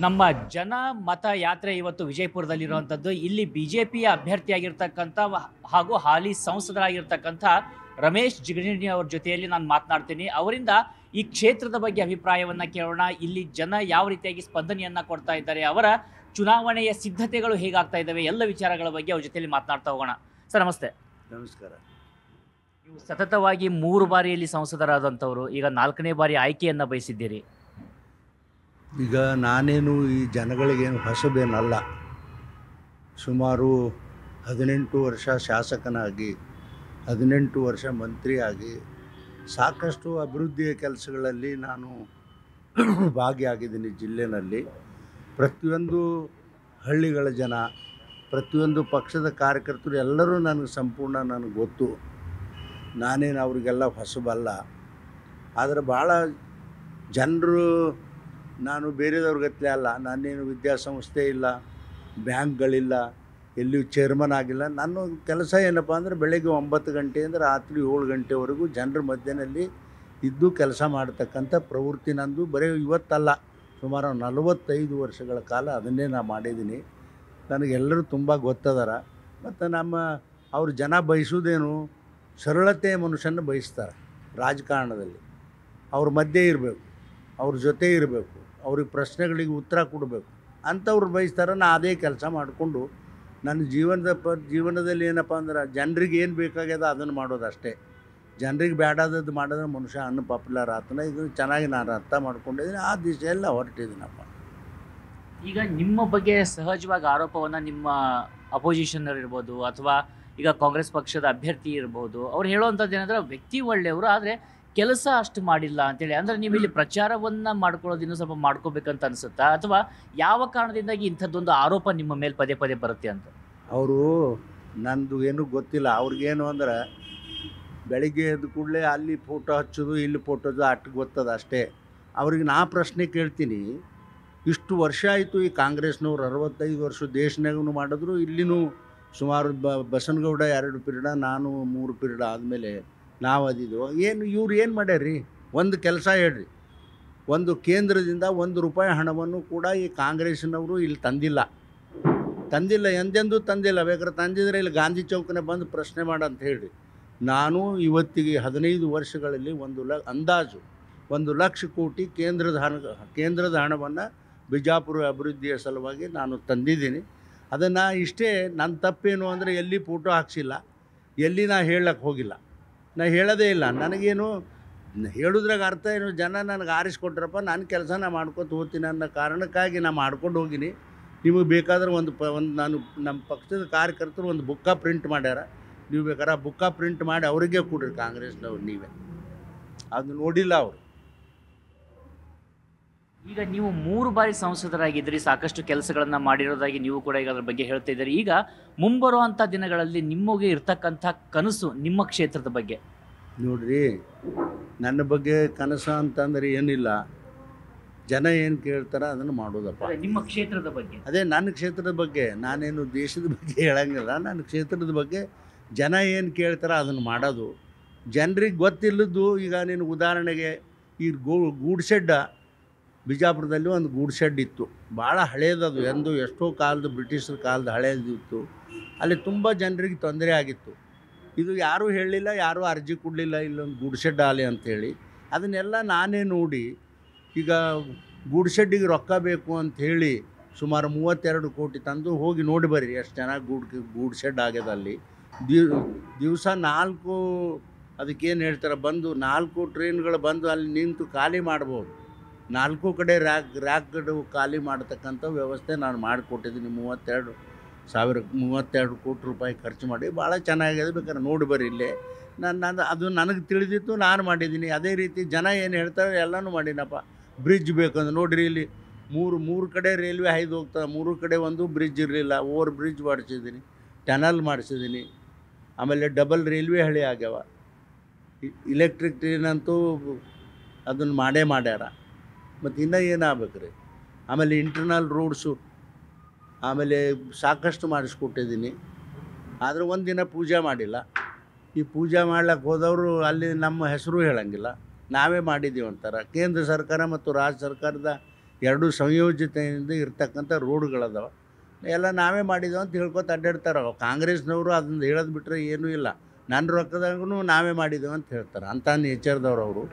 ನಮ್ಮ ಜನ ಮತ ಯಾತ್ರೆ ಇವತ್ತು ವಿಜಯಪುರದಲ್ಲಿರುವಂಥದ್ದು. ಇಲ್ಲಿ ಬಿಜೆಪಿಯ ಅಭ್ಯರ್ಥಿಯಾಗಿರ್ತಕ್ಕಂಥ ವ- ಹಾಗೂ ಹಾಲಿ ಸಂಸದರಾಗಿರ್ತಕ್ಕಂಥ ರಮೇಶ್ ಜಿಗಣಿ ಅವ್ರ ಜೊತೆಯಲ್ಲಿ ನಾನು ಮಾತನಾಡ್ತೀನಿ. ಅವರಿಂದ ಈ ಕ್ಷೇತ್ರದ ಬಗ್ಗೆ ಅಭಿಪ್ರಾಯವನ್ನ ಕೇಳೋಣ. ಇಲ್ಲಿ ಜನ ಯಾವ ರೀತಿಯಾಗಿ ಸ್ಪಂದನೆಯನ್ನ ಕೊಡ್ತಾ ಇದ್ದಾರೆ ಅವರ ಚುನಾವಣೆಯ ಸಿದ್ಧತೆಗಳು ಹೇಗಾಗ್ತಾ ಇದ್ದಾವೆ ಎಲ್ಲ ವಿಚಾರಗಳ ಬಗ್ಗೆ ಅವ್ರ ಜೊತೆಯಲ್ಲಿ ಮಾತನಾಡ್ತಾ ಹೋಗೋಣ. ಸರ್ ನಮಸ್ತೆ. ನಮಸ್ಕಾರ. ನೀವು ಸತತವಾಗಿ ಮೂರು ಬಾರಿಯಲ್ಲಿ ಸಂಸದರಾದಂಥವರು ಈಗ ನಾಲ್ಕನೇ ಬಾರಿ ಆಯ್ಕೆಯನ್ನು ಬಯಸಿದ್ದೀರಿ. ಈಗ ನಾನೇನು ಈ ಜನಗಳಿಗೇನು ಹೊಸಬೇನಲ್ಲ ಸುಮಾರು ಹದಿನೆಂಟು ವರ್ಷ ಶಾಸಕನಾಗಿ, ಹದಿನೆಂಟು ವರ್ಷ ಮಂತ್ರಿಯಾಗಿ ಸಾಕಷ್ಟು ಅಭಿವೃದ್ಧಿಯ ಕೆಲಸಗಳಲ್ಲಿ ನಾನು ಭಾಗಿಯಾಗಿದ್ದೀನಿ ಜಿಲ್ಲೆನಲ್ಲಿ. ಪ್ರತಿಯೊಂದು ಹಳ್ಳಿಗಳ ಜನ, ಪ್ರತಿಯೊಂದು ಪಕ್ಷದ ಕಾರ್ಯಕರ್ತರು ಎಲ್ಲರೂ ನನಗೆ ಸಂಪೂರ್ಣ ನನಗೆ ಗೊತ್ತು. ನಾನೇನು ಅವರಿಗೆಲ್ಲ ಹೊಸಬಲ್ಲ. ಆದರೆ ಭಾಳ ಜನರು ನಾನು ಬೇರೆದವ್ರ ಅಲ್ಲ, ನಾನೇನು ವಿದ್ಯಾಸಂಸ್ಥೆ ಇಲ್ಲ, ಬ್ಯಾಂಕ್ಗಳಿಲ್ಲ, ಎಲ್ಲಿಯೂ ಚೇರ್ಮನ್ ಆಗಿಲ್ಲ. ನನ್ನ ಕೆಲಸ ಏನಪ್ಪ ಅಂದರೆ ಬೆಳಗ್ಗೆ ಒಂಬತ್ತು ಗಂಟೆಯಿಂದ ರಾತ್ರಿ ಏಳು ಗಂಟೆವರೆಗೂ ಜನರ ಮಧ್ಯದಲ್ಲಿ ಇದ್ದು ಕೆಲಸ ಮಾಡ್ತಕ್ಕಂಥ ಪ್ರವೃತ್ತಿ ನಂದು. ಬರೀ ಇವತ್ತಲ್ಲ, ಸುಮಾರು ನಲವತ್ತೈದು ವರ್ಷಗಳ ಕಾಲ ಅದನ್ನೇ ನಾನು ಮಾಡಿದ್ದೀನಿ. ನನಗೆಲ್ಲರೂ ತುಂಬ ಗೊತ್ತದಾರ. ಮತ್ತು ನಮ್ಮ ಅವರು ಜನ ಬಯಸೋದೇನು ಸರಳತೆ ಮನುಷ್ಯನ ಬಯಸ್ತಾರೆ ರಾಜಕಾರಣದಲ್ಲಿ. ಅವ್ರ ಮಧ್ಯೆ ಇರಬೇಕು, ಅವ್ರ ಜೊತೆ ಇರಬೇಕು. ಅವ್ರಿಗೆ ಪ್ರಶ್ನೆಗಳಿಗೆ ಉತ್ತರ ಕೊಡಬೇಕು. ಅಂಥವ್ರು ಬಯಸ್ತಾರೆ ನಾನು ಅದೇ ಕೆಲಸ ಮಾಡಿಕೊಂಡು ನನ್ನ ಜೀವನದ ಪ, ಜೀವನದಲ್ಲಿ ಏನಪ್ಪ ಅಂದ್ರೆ ಜನರಿಗೆ ಏನು ಬೇಕಾಗ್ಯದ ಅದನ್ನು ಮಾಡೋದು ಅಷ್ಟೇ ಜನರಿಗೆ ಬೇಡಾದದ್ದು ಮಾಡಿದ್ರೆ ಮನುಷ್ಯ ಅನ್ಪಾಪ್ಯುಲರ್ ಆತನ, ಇದು ಚೆನ್ನಾಗಿ ನಾನು ಅರ್ಥ ಮಾಡ್ಕೊಂಡಿದ್ದೀನಿ, ಆ ದಿಶೆಯಲ್ಲಿ ಹೊರಟಿದ್ದೀನಪ್ಪ. ಈಗ ನಿಮ್ಮ ಬಗ್ಗೆ ಸಹಜವಾಗಿ ಆರೋಪವನ್ನು ನಿಮ್ಮ ಅಪೋಸಿಷನರ್ ಇರ್ಬೋದು, ಅಥವಾ ಈಗ ಕಾಂಗ್ರೆಸ್ ಪಕ್ಷದ ಅಭ್ಯರ್ಥಿ ಇರ್ಬೋದು, ಅವ್ರು ಹೇಳುವಂಥದ್ದು ಏನಂದ್ರೆ ವ್ಯಕ್ತಿ ಒಳ್ಳೆಯವರು, ಆದರೆ ಕೆಲಸ ಅಷ್ಟು ಮಾಡಿಲ್ಲ ಅಂತೇಳಿ. ಅಂದ್ರೆ ನೀವು ಇಲ್ಲಿ ಪ್ರಚಾರವನ್ನ ಮಾಡ್ಕೊಳ್ಳೋದು ಇನ್ನೂ ಸ್ವಲ್ಪ ಮಾಡ್ಕೋಬೇಕಂತ ಅನ್ಸುತ್ತಾ? ಅಥವಾ ಯಾವ ಕಾರಣದಿಂದಾಗಿ ಇಂಥದ್ದೊಂದು ಆರೋಪ ನಿಮ್ಮ ಮೇಲೆ ಪದೇ ಪದೇ ಬರುತ್ತೆ ಅಂತ? ಅವರು ನಂದು ಏನೂ ಗೊತ್ತಿಲ್ಲ. ಅವ್ರಿಗೇನು ಅಂದ್ರೆ ಬೆಳಿಗ್ಗೆ ಎದ್ದ ಕೂಡಲೇ ಅಲ್ಲಿ ಫೋಟೋ ಹಚ್ಚೋದು, ಇಲ್ಲಿ ಫೋಟೋದು ಅಟ್ಟು ಗೊತ್ತದ ಅಷ್ಟೇ. ಅವ್ರಿಗೆ ನಾ ಪ್ರಶ್ನೆ ಕೇಳ್ತೀನಿ. ಇಷ್ಟು ವರ್ಷ ಆಯಿತು ಈ ಕಾಂಗ್ರೆಸ್ನವ್ರು ಅರವತ್ತೈದು ವರ್ಷ ದೇಶನಾಗೂ ಮಾಡಿದ್ರು. ಇಲ್ಲಿನೂ ಸುಮಾರು ಬಸನಗೌಡ ಎರಡು ಪಿರಿಯಡ, ನಾನು ಮೂರು ಪಿರಿಯಡ ಆದಮೇಲೆ ನಾವು ಅದಿದ್ದು. ಏನು ಇವ್ರು ಏನು ಮಾಡ್ಯಾರ್ರಿ? ಒಂದು ಕೆಲಸ ಹೇಳ್ರಿ. ಒಂದು ಕೇಂದ್ರದಿಂದ ಒಂದು ರೂಪಾಯಿ ಹಣವನ್ನು ಕೂಡ ಈ ಕಾಂಗ್ರೆಸ್ನವರು ಇಲ್ಲಿ ತಂದಿಲ್ಲ. ತಂದಿಲ್ಲ, ಎಂದೆಂದೂ ತಂದಿಲ್ಲ. ಬೇಕಾದ್ರೆ ತಂದಿದ್ರೆ ಇಲ್ಲಿ ಗಾಂಧಿ ಚೌಕನೇ ಬಂದು ಪ್ರಶ್ನೆ ಮಾಡಂತ ಹೇಳಿ ನಾನು ಇವತ್ತಿಗೆ ಹದಿನೈದು ವರ್ಷಗಳಲ್ಲಿ ಒಂದು ಲ, ಅಂದಾಜು ಒಂದು ಲಕ್ಷ ಕೋಟಿ ಕೇಂದ್ರದ ಹಣ, ಕೇಂದ್ರದ ಹಣವನ್ನು ಬಿಜಾಪುರ ಅಭಿವೃದ್ಧಿಯ ಸಲುವಾಗಿ ನಾನು ತಂದಿದ್ದೀನಿ. ಅದನ್ನು ಇಷ್ಟೇ ನನ್ನ ತಪ್ಪೇನು ಅಂದರೆ ಎಲ್ಲಿ ಫೋಟೋ ಹಾಕ್ಸಿಲ್ಲ, ಎಲ್ಲಿ ನಾ ಹೇಳಕ್ಕೆ ಹೋಗಿಲ್ಲ. ನಾ ಹೇಳೋದೇ ಇಲ್ಲ. ನನಗೇನು ಹೇಳಿದ್ರಾಗ ಅರ್ಥ ಏನು, ಜನ ನನಗೆ ಆರಿಸ್ಕೊಟ್ರಪ್ಪ, ನಾನು ಕೆಲಸ ನಾ ಮಾಡ್ಕೊತ ಹೋಗ್ತೀನಿ ಅನ್ನೋ ಕಾರಣಕ್ಕಾಗಿ ನಾ ಮಾಡ್ಕೊಂಡು ಹೋಗಿನಿ. ನಿಮಗೆ ಬೇಕಾದ್ರೆ ಒಂದು ಪ, ಒಂದು ನಾನು ನಮ್ಮ ಪಕ್ಷದ ಕಾರ್ಯಕರ್ತರು ಒಂದು ಬುಕ್ಕ ಪ್ರಿಂಟ್ ಮಾಡ್ಯಾರ. ನೀವು ಬೇಕಾದ್ರೆ ಬುಕ್ಕ ಪ್ರಿಂಟ್ ಮಾಡಿ ಅವರಿಗೆ ಕೊಡ್ರಿ ಕಾಂಗ್ರೆಸ್ನವ್ರು ನೀವೇ. ಅದು ನೋಡಿಲ್ಲ ಅವರು. ಈಗ ನೀವು ಮೂರು ಬಾರಿ ಸಂಸದರಾಗಿದ್ರಿ ಸಾಕಷ್ಟು ಕೆಲಸಗಳನ್ನು ಮಾಡಿರೋದಾಗಿ ನೀವು ಕೂಡ ಈಗ ಅದರ ಬಗ್ಗೆ ಹೇಳ್ತಾ ಇದ್ದೀರಿ. ಈಗ ಮುಂಬರುವಂಥ ದಿನಗಳಲ್ಲಿ ನಿಮಗೆ ಇರ್ತಕ್ಕಂಥ ಕನಸು ನಿಮ್ಮ ಕ್ಷೇತ್ರದ ಬಗ್ಗೆ. ನೋಡ್ರಿ ನನ್ನ ಬಗ್ಗೆ ಕನಸು ಅಂತಂದ್ರೆ ಏನಿಲ್ಲ. ಜನ ಏನು ಕೇಳ್ತಾರೆ ಅದನ್ನು ಮಾಡೋದಪ್ಪ. ನಿಮ್ಮ ಕ್ಷೇತ್ರದ ಬಗ್ಗೆ. ಅದೇ ನನ್ನ ಕ್ಷೇತ್ರದ ಬಗ್ಗೆ. ನಾನೇನು ದೇಶದ ಬಗ್ಗೆ ಹೇಳಂಗಿಲ್ಲ. ನನ್ನ ಕ್ಷೇತ್ರದ ಬಗ್ಗೆ ಜನ ಏನು ಕೇಳ್ತಾರೆ ಅದನ್ನು ಮಾಡೋದು. ಜನರಿಗೆ ಗೊತ್ತಿಲ್ಲದ್ದು ಈಗ ನಿನಗೆ ಉದಾಹರಣೆಗೆ ಈ ಗೂ ಗೂಡ್ ಶೆಡ್ಡ ಬಿಜಾಪುರದಲ್ಲಿ ಒಂದು ಗೂಡ್ ಶೆಡ್ ಇತ್ತು. ಭಾಳ ಹಳೇದದು ಎಂದು ಎಷ್ಟೋ ಕಾಲದ ಬ್ರಿಟಿಷರ ಕಾಲದ ಹಳೇದಿತ್ತು ಅಲ್ಲಿ ತುಂಬ ಜನರಿಗೆ ತೊಂದರೆ ಆಗಿತ್ತು. ಇದು ಯಾರೂ ಹೇಳಲಿಲ್ಲ, ಯಾರೂ ಅರ್ಜಿ ಕೊಡಲಿಲ್ಲ ಇಲ್ಲೊಂದು ಗೂಡ್ ಶೆಡ್ ಆಲೆ ಅಂಥೇಳಿ ಅದನ್ನೆಲ್ಲ ನಾನೇ ನೋಡಿ, ಈಗ ಗೂಡ್ ಶೆಡ್ಡಿಗೆ ರೊಕ್ಕ ಬೇಕು ಅಂತ ಹೇಳಿ ಸುಮಾರು ಮೂವತ್ತೆರಡು ಕೋಟಿ ತಂದು ಹೋಗಿ ನೋಡಿ ಬರ್ರಿ, ಎಷ್ಟು ಚೆನ್ನಾಗಿ ಗೂಡ್ ಗೂಡ್ ಶೆಡ್ ಆಗ್ಯದ ಅಲ್ಲಿ. ದಿವ್ ದಿವಸ ನಾಲ್ಕು, ಅದಕ್ಕೇನು ಹೇಳ್ತಾರೆ, ಬಂದು ನಾಲ್ಕು ಟ್ರೈನ್ಗಳು ಬಂದು ಅಲ್ಲಿ ನಿಂತು ಖಾಲಿ ಮಾಡ್ಬೋದು. ನಾಲ್ಕು ಕಡೆ ರ್ಯಾಕ್ ರ್ಯಾಕ್ಗಳು ಖಾಲಿ ಮಾಡ್ತಕ್ಕಂಥ ವ್ಯವಸ್ಥೆ ನಾನು ಮಾಡಿಕೊಟ್ಟಿದ್ದೀನಿ. ಮೂವತ್ತೆರಡು ಸಾವಿರ, ಮೂವತ್ತೆರಡು ಕೋಟಿ ರೂಪಾಯಿ ಖರ್ಚು ಮಾಡಿ ಭಾಳ ಚೆನ್ನಾಗಿದೆ. ಬೇಕಾದ್ರೆ ನೋಡಿ ಬರ್ರಿ ಇಲ್ಲಿ. ನಾನು ನಾನು ಅದು ನನಗೆ ತಿಳಿದಿತ್ತು, ನಾನು ಮಾಡಿದ್ದೀನಿ. ಅದೇ ರೀತಿ ಜನ ಏನು ಹೇಳ್ತಾರೆ ಎಲ್ಲನೂ ಮಾಡಿನಪ್ಪ. ಬ್ರಿಡ್ಜ್ ಬೇಕಂದ್ರೆ ನೋಡಿರಿ ಇಲ್ಲಿ ಮೂರು ಮೂರು ಕಡೆ ರೈಲ್ವೆ ಹೈದು ಹೋಗ್ತದೆ. ಮೂರು ಕಡೆ ಒಂದು ಬ್ರಿಡ್ಜ್ ಇರಲಿಲ್ಲ. ಓವರ್ ಬ್ರಿಡ್ಜ್ ಮಾಡಿಸಿದ್ದೀನಿ. ಟನಲ್ ಮಾಡಿಸಿದ್ದೀನಿ. ಆಮೇಲೆ ಡಬಲ್ ರೈಲ್ವೆ ಹಳಿ ಆಗ್ಯಾವ. ಇಲೆಕ್ಟ್ರಿಕ್ ಟ್ರೈನ್ ಅಂತೂ ಅದನ್ನು ಮಾಡೇ ಮಾಡ್ಯಾರ. ಮತ್ತು ಇನ್ನೂ ಏನಾಗಬೇಕು ರೀ ಆಮೇಲೆ ಇಂಟರ್ನಲ್ ರೋಡ್ಸು ಆಮೇಲೆ ಸಾಕಷ್ಟು ಮಾಡಿಸ್ಕೊಟ್ಟಿದ್ದೀನಿ. ಆದರೆ ಒಂದಿನ ಪೂಜೆ ಮಾಡಿಲ್ಲ. ಈ ಪೂಜೆ ಮಾಡ್ಲಿಕ್ಕೆ ಹೋದವರು ಅಲ್ಲಿ ನಮ್ಮ ಹೆಸರು ಹೇಳಂಗಿಲ್ಲ. ನಾವೇ ಮಾಡಿದ್ದೀವಿ ಅಂತಾರೆ ಕೇಂದ್ರ ಸರ್ಕಾರ ಮತ್ತು ರಾಜ್ಯ ಸರ್ಕಾರದ ಎರಡು ಸಂಯೋಜಿತೆಯಿಂದ ಇರ್ತಕ್ಕಂಥ ರೋಡ್ಗಳದಾವ ಎಲ್ಲ ನಾವೇ ಮಾಡಿದ್ದೇವೆ ಅಂತ ಹೇಳ್ಕೊತ ಅಡ್ಡಾಡ್ತಾರೆ. ಕಾಂಗ್ರೆಸ್ನವರು ಅದನ್ನು ಹೇಳೋದು ಬಿಟ್ಟರೆ ಏನೂ ಇಲ್ಲ. ನನ್ನ ರೊಕ್ಕದಾಗೂ ನಾವೇ ಮಾಡಿದ್ದೇವೆ ಅಂತ ಹೇಳ್ತಾರೆ. ಅಂಥ ನೇಚರ್ದವ್ರು ಅವರು.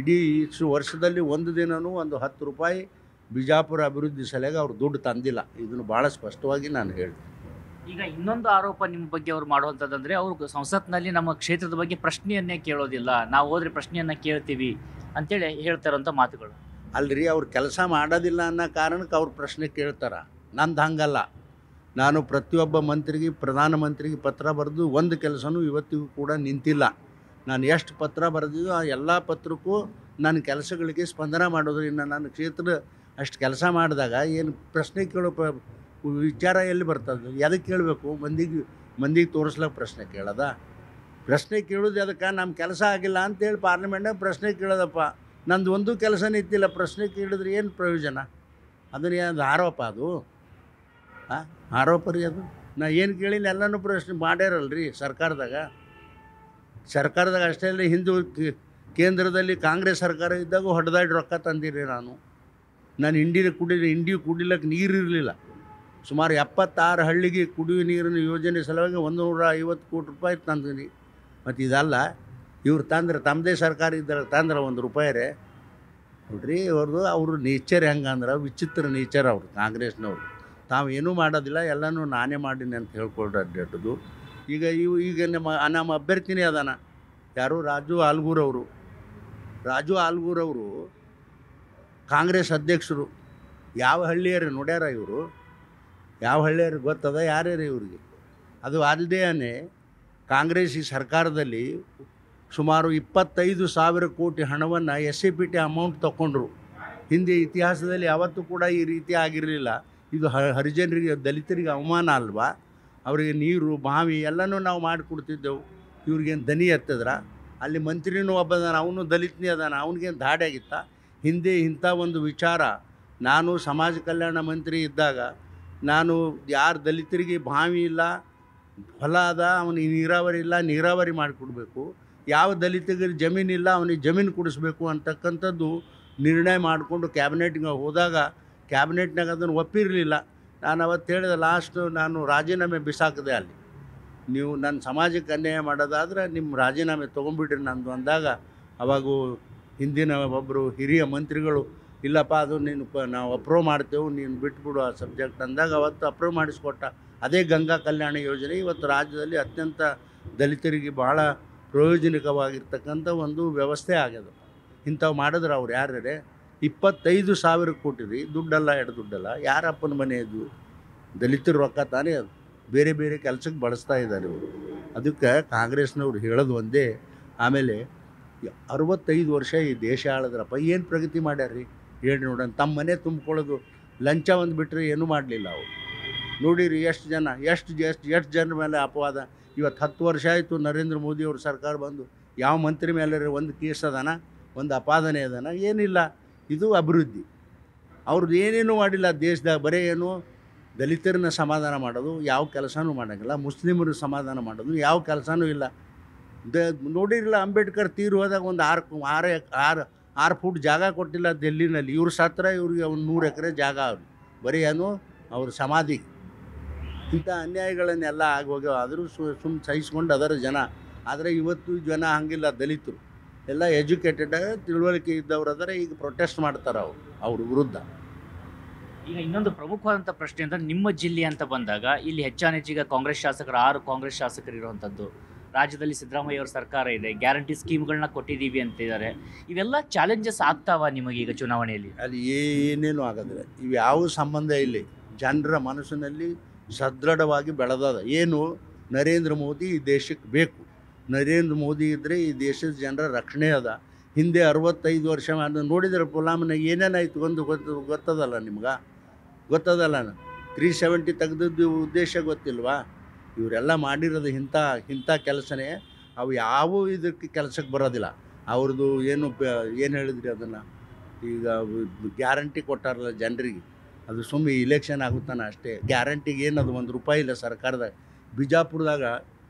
ಇಡೀ ಇಷ್ಟು ವರ್ಷದಲ್ಲಿ ಒಂದು ದಿನವೂ ಒಂದು ಹತ್ತು ರೂಪಾಯಿ ಬಿಜಾಪುರ ಅಭಿವೃದ್ಧಿ ಸಲಹೆಗೆ ಅವ್ರು ದುಡ್ಡು ತಂದಿಲ್ಲ. ಇದನ್ನು ಭಾಳ ಸ್ಪಷ್ಟವಾಗಿ ನಾನು ಹೇಳ್ತೀನಿ ಈಗ ಇನ್ನೊಂದು ಆರೋಪ ನಿಮ್ಮ ಬಗ್ಗೆ ಅವ್ರು ಮಾಡುವಂಥದ್ದಂದರೆ ಅವರು ಸಂಸತ್ನಲ್ಲಿ ನಮ್ಮ ಕ್ಷೇತ್ರದ ಬಗ್ಗೆ ಪ್ರಶ್ನೆಯನ್ನೇ ಕೇಳೋದಿಲ್ಲ. ನಾವು ಹೋದರೆ ಪ್ರಶ್ನೆಯನ್ನು ಕೇಳ್ತೀವಿ ಅಂತೇಳಿ ಹೇಳ್ತಾರಂಥ ಮಾತುಗಳು. ಅಲ್ರಿ ಅವ್ರು ಕೆಲಸ ಮಾಡೋದಿಲ್ಲ ಅನ್ನೋ ಕಾರಣಕ್ಕೆ ಅವ್ರು ಪ್ರಶ್ನೆ ಕೇಳ್ತಾರೆ. ನಂದು ಹಂಗಲ್ಲ. ನಾನು ಪ್ರತಿಯೊಬ್ಬ ಮಂತ್ರಿಗೆ ಪ್ರಧಾನಮಂತ್ರಿಗೆ ಪತ್ರ ಬರೆದು ಒಂದು ಕೆಲಸನೂ ಇವತ್ತಿಗೂ ಕೂಡ ನಿಂತಿಲ್ಲ. ನಾನು ಎಷ್ಟು ಪತ್ರ ಬರೆದಿದ್ದೋ ಆ ಎಲ್ಲ ಪತ್ರಕ್ಕೂ ನನ್ನ ಕೆಲಸಗಳಿಗೆ ಸ್ಪಂದನ ಮಾಡೋದ್ರಿಂದ ನನ್ನ ಕ್ಷೇತ್ರ ಅಷ್ಟು ಕೆಲಸ ಮಾಡಿದಾಗ ಏನು ಪ್ರಶ್ನೆ ಕೇಳೋ ಪ ವಿಚಾರ ಎಲ್ಲಿ ಬರ್ತದೆ? ಎದಕ್ಕೆ ಕೇಳಬೇಕು? ಮಂದಿಗೆ ಮಂದಿಗೆ ತೋರಿಸ್ಲಿಕ್ಕೆ ಪ್ರಶ್ನೆ ಕೇಳೋದ? ಪ್ರಶ್ನೆ ಕೇಳೋದು ಅದಕ್ಕೆ ನಮ್ಮ ಕೆಲಸ ಆಗಿಲ್ಲ ಅಂತೇಳಿ ಪಾರ್ಲಿಮೆಂಟ್ನಾಗ ಪ್ರಶ್ನೆ ಕೇಳೋದಪ್ಪ. ನಂದು ಒಂದು ಕೆಲಸ ನಿಂತಿಲ್ಲ. ಪ್ರಶ್ನೆ ಕೇಳಿದ್ರೆ ಏನು ಪ್ರಯೋಜನ? ಅದನ್ನ ಏನು ಆರೋಪ ಅದು? ಹಾಂ ಆರೋಪ ರೀ ಅದು. ನಾ ಏನು ಕೇಳಿಲ್ಲ? ಎಲ್ಲನೂ ಪ್ರಶ್ನೆ ಮಾಡ್ಯಾರಲ್ರಿ ಸರ್ಕಾರದಾಗ. ಸರ್ಕಾರದಾಗ ಅಷ್ಟೇ ಅಲ್ಲ, ಹಿಂದೂ ಕೇಂದ್ರದಲ್ಲಿ ಕಾಂಗ್ರೆಸ್ ಸರ್ಕಾರ ಇದ್ದಾಗ ಹೊಡೆದಾಡಿ ರೊಕ್ಕ ತಂದಿರಿ ನಾನು. ನಾನು ಇಂಡಿನ ಕುಡಿ ಇಂಡಿ ಕುಡಿಲಕ್ಕೆ ನೀರು ಇರಲಿಲ್ಲ. ಸುಮಾರು ಎಪ್ಪತ್ತಾರು ಹಳ್ಳಿಗೆ ಕುಡಿಯುವ ನೀರಿನ ಯೋಜನೆ ಸಲುವಾಗಿ ಒಂದು ನೂರ ಐವತ್ತು ಕೋಟಿ ರೂಪಾಯಿ ತಂದಿನಿ. ಮತ್ತು ಇದಲ್ಲ, ಇವ್ರು ತಂದ್ರೆ ತಮ್ಮದೇ ಸರ್ಕಾರ ಇದ್ದರೆ ತಂದ್ರೆ ಒಂದು ರೂಪಾಯಿ ರೀ ನೋಡ್ರಿ ಅವ್ರದ್ದು ಅವರು ನೇಚರ್ ಹೆಂಗಂದ್ರೆ ವಿಚಿತ್ರ ನೇಚರ್ ಅವರು ಕಾಂಗ್ರೆಸ್ನವ್ರು. ತಾವು ಏನೂ ಮಾಡೋದಿಲ್ಲ, ಎಲ್ಲನೂ ನಾನೇ ಮಾಡಿನಿ ಅಂತ ಹೇಳ್ಕೊಂಡು ಅಡ್ಡಾಡೋದು ಈಗ ಇವು ಈಗ ನಮ್ಮ ನಮ್ಮ ಅಭ್ಯರ್ಥಿನೇ ಅದಾನ. ಯಾರು? ರಾಜು ಆಲ್ಗೂರವರು ರಾಜು ಆಲ್ಗೂರ್ ಅವರು ಕಾಂಗ್ರೆಸ್ ಅಧ್ಯಕ್ಷರು. ಯಾವ ಹಳ್ಳಿಯರು ನೋಡ್ಯಾರ ಇವರು? ಯಾವ ಹಳ್ಳಿಯರು ಗೊತ್ತದ? ಯಾರ್ಯಾರು ಇವ್ರಿಗೆ? ಅದು ಅಲ್ಲದೇ ಕಾಂಗ್ರೆಸ್ ಈ ಸರ್ಕಾರದಲ್ಲಿ ಸುಮಾರು ಇಪ್ಪತ್ತೈದು ಸಾವಿರ ಕೋಟಿ ಹಣವನ್ನು S C P T amount ತಗೊಂಡ್ರು ಹಿಂದೆ ಇತಿಹಾಸದಲ್ಲಿ ಯಾವತ್ತೂ ಕೂಡ ಈ ರೀತಿ ಆಗಿರಲಿಲ್ಲ. ಇದು ಹರಿಜನರಿಗೆ, ದಲಿತರಿಗೆ ಅವಮಾನ ಅಲ್ವಾ? ಅವರಿಗೆ ನೀರು, ಬಾವಿ ಎಲ್ಲನೂ ನಾವು ಮಾಡಿಕೊಡ್ತಿದ್ದೆವು. ಇವ್ರಿಗೇನು ದನಿ ಎತ್ತದ್ರ? ಅಲ್ಲಿ ಮಂತ್ರಿನೂ ಒಬ್ಬ ಅದಾನ ಅವನು ದಲಿತನೇ ಅದಾನ, ಅವನಿಗೇನು ದಾಡಿ ಆಗಿತ್ತ? ಹಿಂದೆ ಇಂಥ ಒಂದು ವಿಚಾರ. ನಾನು ಸಮಾಜ ಕಲ್ಯಾಣ ಮಂತ್ರಿ ಇದ್ದಾಗ, ನಾನು ಯಾರು ದಲಿತರಿಗೆ ಬಾವಿ ಇಲ್ಲ, ಹೊಲ ಅದ, ಅವನಿಗೆ ನೀರಾವರಿ ಇಲ್ಲ, ನೀರಾವರಿ ಮಾಡಿಕೊಡ್ಬೇಕು. ಯಾವ ದಲಿತರಿಗೆ ಜಮೀನಿಲ್ಲ ಅವನಿಗೆ ಜಮೀನು ಕೊಡಿಸ್ಬೇಕು ಅಂತಕ್ಕಂಥದ್ದು ನಿರ್ಣಯ ಮಾಡಿಕೊಂಡು ಕ್ಯಾಬಿನೆಟ್ಗೆ ಹೋದಾಗ ಕ್ಯಾಬಿನೆಟ್ನಾಗ ಅದನ್ನು ಒಪ್ಪಿರಲಿಲ್ಲ. ನಾನು ಅವತ್ತು ಹೇಳಿದೆ ಲಾಸ್ಟು ನಾನು ರಾಜೀನಾಮೆ ಬಿಸಾಕಿದೆ ಅಲ್ಲಿ. ನೀವು ನನ್ನ ಸಮಾಜಕ್ಕೆ ಅನ್ಯಾಯ ಮಾಡೋದಾದ್ರೆ ನಿಮ್ಮ ರಾಜೀನಾಮೆ ತೊಗೊಂಡ್ಬಿಟ್ರಿ ನಂದು ಅಂದಾಗ ಅವಾಗೂ ಹಿಂದಿನ ಒಬ್ಬರು ಹಿರಿಯ ಮಂತ್ರಿಗಳು, ಇಲ್ಲಪ್ಪ ಅದು ನೀನು ನಾವು ಅಪ್ರೂವ್ ಮಾಡ್ತೇವೆ, ನೀನು ಬಿಟ್ಬಿಡು ಆ ಸಬ್ಜೆಕ್ಟ್ ಅಂದಾಗ ಅವತ್ತು ಅಪ್ರೂವ್ ಮಾಡಿಸ್ಕೊಟ್ಟ ಅದೇ ಗಂಗಾ ಕಲ್ಯಾಣ ಯೋಜನೆ ಇವತ್ತು ರಾಜ್ಯದಲ್ಲಿ ಅತ್ಯಂತ ದಲಿತರಿಗೆ ಭಾಳ ಪ್ರಯೋಜನಕವಾಗಿರ್ತಕ್ಕಂಥ ಒಂದು ವ್ಯವಸ್ಥೆ ಆಗ್ಯದ. ಇಂಥವು ಮಾಡಿದ್ರೆ ಅವ್ರು ಯಾರ್ಯಾರೆ ಇಪ್ಪತ್ತೈದು ಸಾವಿರ ಕೋಟಿ ರೀ, ದುಡ್ಡಲ್ಲ, ಎರಡು ದುಡ್ಡಲ್ಲ. ಯಾರಪ್ಪನ ಮನೆ ಇದು ದಲಿತರ ರೊಕ್ಕ ತಾನೇ ಬೇರೆ ಬೇರೆ ಕೆಲಸಕ್ಕೆ ಬಳಸ್ತಾ ಇದ್ದಾರೆ ಇವರು. ಅದಕ್ಕೆ ಕಾಂಗ್ರೆಸ್ನವ್ರು ಹೇಳೋದು ಒಂದೇ. ಆಮೇಲೆ ಅರವತ್ತೈದು ವರ್ಷ ಈ ದೇಶ ಆಳಿದ್ರಪ್ಪ. ಏನು ಪ್ರಗತಿ ಮಾಡ್ಯಾರ್ರಿ? ಹೇಳಿ ನೋಡೋಣ. ತಮ್ಮ ಮನೆ ತುಂಬಿಕೊಳ್ಳೋದು. ಲಂಚ ಒಂದು ಬಿಟ್ಟರೆ ಏನೂ ಮಾಡಲಿಲ್ಲ ಅವರು. ನೋಡಿರಿ ಎಷ್ಟು ಜನ, ಎಷ್ಟು ಎಷ್ಟು ಎಷ್ಟು ಜನರ ಮೇಲೆ ಅಪವಾದ. ಇವತ್ತು ಹತ್ತು ವರ್ಷ ಆಯಿತು ನರೇಂದ್ರ ಮೋದಿ ಅವ್ರ ಸರ್ಕಾರ ಬಂದು. ಯಾವ ಮಂತ್ರಿ ಮೇಲೆ ಒಂದು ಕೇಸ್ ಅದಾನ? ಒಂದು ಅಪಾದನೆ ಅದಾನ? ಏನಿಲ್ಲ. ಇದು ಅಭಿವೃದ್ಧಿ. ಅವ್ರದ್ದು ಏನೇನೂ ಮಾಡಿಲ್ಲ, ದೇಶದಾಗ ಬರೀ ಏನು, ದಲಿತರನ್ನ ಸಮಾಧಾನ ಮಾಡೋದು, ಯಾವ ಕೆಲಸನೂ ಮಾಡೋಂಗಿಲ್ಲ ಮುಸ್ಲಿಮರು ಸಮಾಧಾನ ಮಾಡೋದು, ಯಾವ ಕೆಲಸನೂ ಇಲ್ಲ. ದ ನೋಡಿರಲಿಲ್ಲ ಅಂಬೇಡ್ಕರ್ ತೀರು ಹೋದಾಗ ಒಂದು ಆರು ಆರು ಆರು ಆರು ಫುಟ್ ಜಾಗ ಕೊಟ್ಟಿಲ್ಲ ಡೆಲ್ಲಿನಲ್ಲಿ ಇವ್ರ ಸತ್ರ ಇವ್ರಿಗೆ ಒಂದು ನೂರು ಎಕರೆ ಜಾಗ ಅವ್ರು. ಬರೀ ಏನು, ಅವ್ರ ಸಮಾಧಿ. ಇಂಥ ಅನ್ಯಾಯಗಳನ್ನೆಲ್ಲ ಆಗೋಗ್ಯಾವ. ಆದರೂ ಸು ಸುಮ್ಮ ಸಹಿಸ್ಕೊಂಡು ಅದರ ಜನ. ಆದರೆ ಇವತ್ತು ಜನ ಹಂಗಿಲ್ಲ ದಲಿತರು. ಎಲ್ಲ ಎಜುಕೇಟೆಡ್ ತಿಳುವಳಿಕೆ ಇದ್ದವ್ರು ಅದರ ಈಗ ಪ್ರೊಟೆಸ್ಟ್ ಮಾಡ್ತಾರೆ ಅವರು ಅವ್ರ ವಿರುದ್ಧ. ಈಗ ಇನ್ನೊಂದು ಪ್ರಮುಖವಾದಂಥ ಪ್ರಶ್ನೆ ಅಂದರೆ ನಿಮ್ಮ ಜಿಲ್ಲೆ ಅಂತ ಬಂದಾಗ ಇಲ್ಲಿ ಹೆಚ್ಚಾನೆಚ್ಚಿಗೆ ಕಾಂಗ್ರೆಸ್ ಶಾಸಕರು ಆರು ಕಾಂಗ್ರೆಸ್ ಶಾಸಕರು ಇರುವಂಥದ್ದು. ರಾಜ್ಯದಲ್ಲಿ ಸಿದ್ದರಾಮಯ್ಯ ಅವರ ಸರ್ಕಾರ ಇದೆ ಗ್ಯಾರಂಟಿ ಸ್ಕೀಮ್ಗಳನ್ನ ಕೊಟ್ಟಿದ್ದೀವಿ ಅಂತಿದ್ದಾರೆ ಇವೆಲ್ಲ ಚಾಲೆಂಜಸ್ ಆಗ್ತಾವ ನಿಮಗೆ ಈಗ ಚುನಾವಣೆಯಲ್ಲಿ? ಅಲ್ಲಿ ಏನೇನು ಆಗೋದಿಲ್ಲ. ಇವು ಯಾವ ಸಂಬಂಧ ಇಲ್ಲಿ? ಜನರ ಮನಸ್ಸಿನಲ್ಲಿ ಸದೃಢವಾಗಿ ಬೆಳೆದದ. ಏನು ನರೇಂದ್ರ ಮೋದಿ ಈ ದೇಶಕ್ಕೆ ಬೇಕು? ನರೇಂದ್ರ ಮೋದಿ ಇದ್ದರೆ ಈ ದೇಶದ ಜನರ ರಕ್ಷಣೆ ಅದ. ಹಿಂದೆ ಅರವತ್ತೈದು ವರ್ಷ ನೋಡಿದರೆ ಪುಲಾಮನಾಗ ಏನೇನಾಯ್ತು ಒಂದು ಗೊತ್ತು, ಗೊತ್ತದಲ್ಲ ನಿಮ್ಗೆ? ಗೊತ್ತದಲ್ಲ ತ್ರೀ ಸೆವೆಂಟಿ ತೆಗೆದದ್ದು ಉದ್ದೇಶ ಗೊತ್ತಿಲ್ವಾ? ಇವರೆಲ್ಲ ಮಾಡಿರೋದು ಇಂಥ ಇಂಥ ಕೆಲಸನೇ. ಅವು ಯಾವ ಇದಕ್ಕೆ ಕೆಲಸಕ್ಕೆ ಬರೋದಿಲ್ಲ. ಅವ್ರದ್ದು ಏನು ಏನು ಹೇಳಿದ್ರಿ ಅದನ್ನು? ಈಗ ಗ್ಯಾರಂಟಿ ಕೊಟ್ಟಾರಲ್ಲ ಜನರಿಗೆ. ಅದು ಸುಮ್ಮನೆ ಇಲೆಕ್ಷನ್ ಆಗುತ್ತಾನ ಅಷ್ಟೇ. ಗ್ಯಾರಂಟಿಗೆ ಏನದು, ಒಂದು ರೂಪಾಯಿ ಇಲ್ಲ ಸರ್ಕಾರದಾಗ ಬಿಜಾಪುರದಾಗ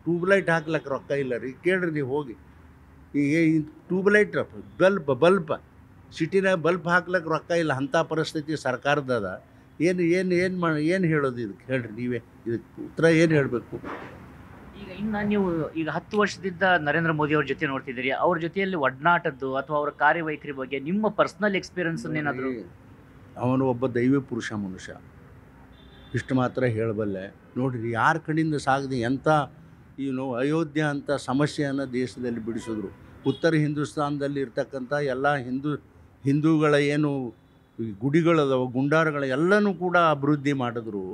ಟ್ಯೂಬ್ಲೈಟ್ ಹಾಕ್ಲಕ್ಕೆ ರೊಕ್ಕ ಇಲ್ಲ ರೀ. ಕೇಳ್ರಿ ನೀವು ಹೋಗಿ. ಈಗ ಈ ಟ್ಯೂಬ್ಲೈಟ್ ಬಲ್ಬ್ ಬಲ್ಬ್ ಸಿಟಿನಾಗ ಬಲ್ಬ್ ಹಾಕ್ಲಕ್ಕೆ ರೊಕ್ಕ ಇಲ್ಲ ಅಂಥ ಪರಿಸ್ಥಿತಿ ಸರ್ಕಾರದದ. ಏನು ಏನು ಏನು ಮಾಡಿ ಏನು ಹೇಳೋದು ಇದಕ್ಕೆ? ಹೇಳ್ರಿ ನೀವೇ. ಇದಕ್ಕೆ ಉತ್ತರ ಏನು ಹೇಳಬೇಕು? ಈಗ ಇನ್ನು ನೀವು ಈಗ ಹತ್ತು ವರ್ಷದಿಂದ ನರೇಂದ್ರ ಮೋದಿ ಅವ್ರ ಜೊತೆ ನೋಡ್ತಿದ್ದೀರಿ. ಅವ್ರ ಜೊತೆಯಲ್ಲಿ ಒಡನಾಟದ್ದು ಅಥವಾ ಅವರ ಕಾರ್ಯವೈಖರಿ ಬಗ್ಗೆ ನಿಮ್ಮ ಪರ್ಸ್ನಲ್ ಎಕ್ಸ್ಪೀರಿಯನ್ಸ್ ಏನಾದರೂ? ಅವನು ಒಬ್ಬ ದೈವ ಪುರುಷ ಮನುಷ್ಯ. ಇಷ್ಟು ಮಾತ್ರ ಹೇಳಬಲ್ಲೆ. ನೋಡಿರಿ ಯಾರ ಕಡೆಯಿಂದ ಸಾಗದೆ ಎಂಥ ಏನು ಅಯೋಧ್ಯ ಅಂತ ಸಮಸ್ಯೆಯನ್ನು ದೇಶದಲ್ಲಿ ಬಿಡಿಸಿದ್ರು. ಉತ್ತರ ಹಿಂದೂಸ್ತಾನದಲ್ಲಿ ಇರ್ತಕ್ಕಂಥ ಎಲ್ಲ ಹಿಂದೂ, ಹಿಂದೂಗಳ ಏನು ಗುಡಿಗಳದವ ಗುಂಡಾರಗಳ ಎಲ್ಲನೂ ಕೂಡ ಅಭಿವೃದ್ಧಿ ಮಾಡಿದ್ರು.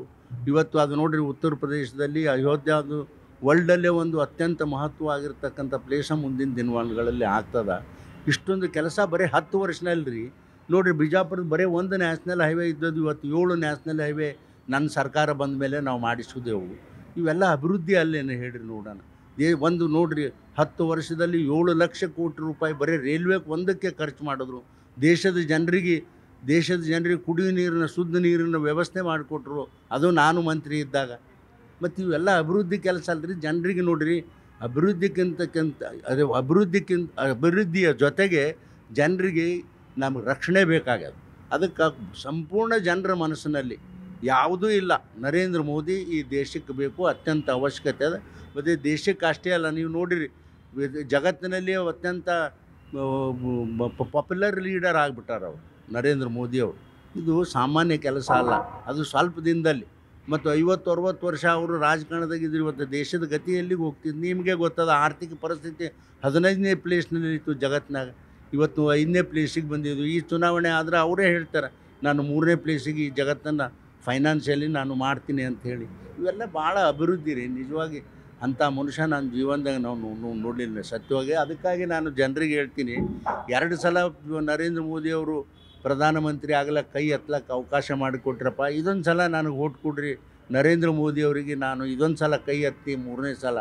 ಇವತ್ತು ಅದು ನೋಡಿರಿ ಉತ್ತರ ಪ್ರದೇಶದಲ್ಲಿ ಅಯೋಧ್ಯ ಅದು ವರ್ಲ್ಡಲ್ಲೇ ಒಂದು ಅತ್ಯಂತ ಮಹತ್ವ ಆಗಿರ್ತಕ್ಕಂಥ ಪ್ಲೇಸ ಮುಂದಿನ ದಿನಮಾನಗಳಲ್ಲಿ ಆಗ್ತದ. ಇಷ್ಟೊಂದು ಕೆಲಸ ಬರೀ ಹತ್ತು ವರ್ಷನಲ್ಲಿ ರೀ ನೋಡಿರಿ ಬಿಜಾಪುರದ ಬರೀ ಒಂದು ನ್ಯಾಷನಲ್ ಹೈವೇ ಇದ್ದದ್ದು ಇವತ್ತು ಏಳು ನ್ಯಾಷನಲ್ ಹೈವೇ ನನ್ನ ಸರ್ಕಾರ ಬಂದ ಮೇಲೆ ನಾವು ಮಾಡಿಸಿದೆವು. ಇವೆಲ್ಲ ಅಭಿವೃದ್ಧಿ ಅಲ್ಲೇನು ಹೇಳ್ರಿ ನೋಡೋಣ. ಏ, ಒಂದು ನೋಡ್ರಿ, ಹತ್ತು ವರ್ಷದಲ್ಲಿ ಏಳು ಲಕ್ಷ ಕೋಟಿ ರೂಪಾಯಿ ಬರೀ ರೈಲ್ವೆಗೆ ಒಂದಕ್ಕೆ ಖರ್ಚು ಮಾಡಿದ್ರು. ದೇಶದ ಜನರಿಗೆ ದೇಶದ ಜನರಿಗೆ ಕುಡಿಯುವ ನೀರಿನ, ಶುದ್ಧ ನೀರಿನ ವ್ಯವಸ್ಥೆ ಮಾಡಿಕೊಟ್ರು. ಅದು ನಾನು ಮಂತ್ರಿ ಇದ್ದಾಗ. ಮತ್ತು ಇವೆಲ್ಲ ಅಭಿವೃದ್ಧಿ ಕೆಲಸ ಅಲ್ರಿ. ಜನರಿಗೆ ನೋಡ್ರಿ, ಅಭಿವೃದ್ಧಿಕ್ಕಿಂತಕ್ಕಿಂತ, ಅದೇ ಅಭಿವೃದ್ಧಿಗಿಂತ ಅಭಿವೃದ್ಧಿಯ ಜೊತೆಗೆ ಜನರಿಗೆ ನಮಗೆ ರಕ್ಷಣೆ ಬೇಕಾಗ್ಯದ. ಅದಕ್ಕೆ ಸಂಪೂರ್ಣ ಜನರ ಮನಸ್ಸಿನಲ್ಲಿ ಯಾವುದೂ ಇಲ್ಲ. ನರೇಂದ್ರ ಮೋದಿ ಈ ದೇಶಕ್ಕೆ ಬೇಕು, ಅತ್ಯಂತ ಅವಶ್ಯಕತೆ ಅದ. ಮತ್ತು ದೇಶಕ್ಕೆ ಅಷ್ಟೇ ಅಲ್ಲ, ನೀವು ನೋಡಿರಿ ಜಗತ್ತಿನಲ್ಲಿ ಅತ್ಯಂತ ಪಾಪ್ಯುಲರ್ ಲೀಡರ್ ಆಗಿಬಿಟ್ಟಾರ ಅವರು, ನರೇಂದ್ರ ಮೋದಿ ಅವರು. ಇದು ಸಾಮಾನ್ಯ ಕೆಲಸ ಅಲ್ಲ. ಅದು ಸ್ವಲ್ಪ ದಿನದಲ್ಲಿ. ಮತ್ತು ಐವತ್ತು, ಅರವತ್ತು ವರ್ಷ ಅವರು ರಾಜಕಾರಣದಾಗಿದ್ರು ಇವತ್ತು ದೇಶದ ಗತಿ ಎಲ್ಲಿಗೆ ಹೋಗ್ತಿದ್ದು ನಿಮಗೆ ಗೊತ್ತದ, ಆರ್ಥಿಕ ಪರಿಸ್ಥಿತಿ ಹದಿನೈದನೇ ಪ್ಲೇಸ್ನಲ್ಲಿ ಇತ್ತು ಜಗತ್ತಿನಾಗ. ಇವತ್ತು ಐದನೇ ಪ್ಲೇಸಿಗೆ ಬಂದಿದ್ದು ಈ ಚುನಾವಣೆ ಆದರೆ ಅವರೇ ಹೇಳ್ತಾರೆ, ನಾನು ಮೂರನೇ ಪ್ಲೇಸಿಗೆ ಈ ಜಗತ್ತನ್ನು ಫೈನಾನ್ಷಿಯಲಿ ನಾನು ಮಾಡ್ತೀನಿ ಅಂತ ಹೇಳಿ. ಇವೆಲ್ಲ ಭಾಳ ಅಭಿವೃದ್ಧಿ ರೀ. ನಿಜವಾಗಿ ಅಂಥ ಮನುಷ್ಯ ನನ್ನ ಜೀವನದಾಗ ನಾವು ನೋಡಲಿಲ್ಲ. ಸತ್ಯವಾಗಿ ಅದಕ್ಕಾಗಿ ನಾನು ಜನರಿಗೆ ಹೇಳ್ತೀನಿ, ಎರಡು ಸಲ ನರೇಂದ್ರ ಮೋದಿ ಅವರು ಪ್ರಧಾನಮಂತ್ರಿ ಆಗ್ಲಕ್ಕೆ ಕೈ ಎತ್ತಲಕ್ಕೆ ಅವಕಾಶ ಮಾಡಿಕೊಟ್ರಪ್ಪ. ಇದೊಂದು ಸಲ ನನಗೆ ಓಟ್ ಕೊಡ್ರಿ. ನರೇಂದ್ರ ಮೋದಿ ಅವರಿಗೆ ನಾನು ಇದೊಂದು ಸಲ ಕೈ ಎತ್ತಿ ಮೂರನೇ ಸಲ.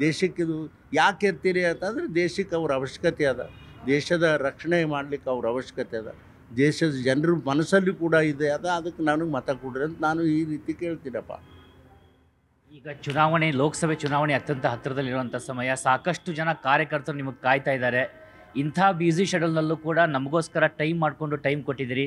ದೇಶಕ್ಕಿದು ಯಾಕೆ ಎತ್ತೀರಿ ಅಂತಂದರೆ ದೇಶಕ್ಕೆ ಅವ್ರ ಅವಶ್ಯಕತೆ ಅದ. ದೇಶದ ರಕ್ಷಣೆ ಮಾಡಲಿಕ್ಕೆ ಅವ್ರ ಅವಶ್ಯಕತೆ ಅದ. ದೇಶದ ಜನರ ಮನಸ್ಸಲ್ಲಿ ಕೂಡ ಇದೆ. ಅದ ಅದಕ್ಕೆ ನನಗೆ ಮತ ಕೊಡ್ರಿ ಅಂತ ನಾನು ಈ ರೀತಿ ಕೇಳ್ತೀನಪ್ಪ. ಈಗ ಚುನಾವಣೆ, ಲೋಕಸಭೆ ಚುನಾವಣೆ ಅತ್ಯಂತ ಹತ್ತಿರದಲ್ಲಿರುವಂಥ ಸಮಯ. ಸಾಕಷ್ಟು ಜನ ಕಾರ್ಯಕರ್ತರು ನಿಮಗೆ ಕಾಯ್ತಾ ಇದ್ದಾರೆ. ಇಂಥ ಬ್ಯುಸಿ ಶೆಡ್ಯೂಲ್ನಲ್ಲೂ ಕೂಡ ನಮಗೋಸ್ಕರ ಟೈಮ್ ಮಾಡಿಕೊಂಡು ಟೈಮ್ ಕೊಟ್ಟಿದ್ದೀರಿ.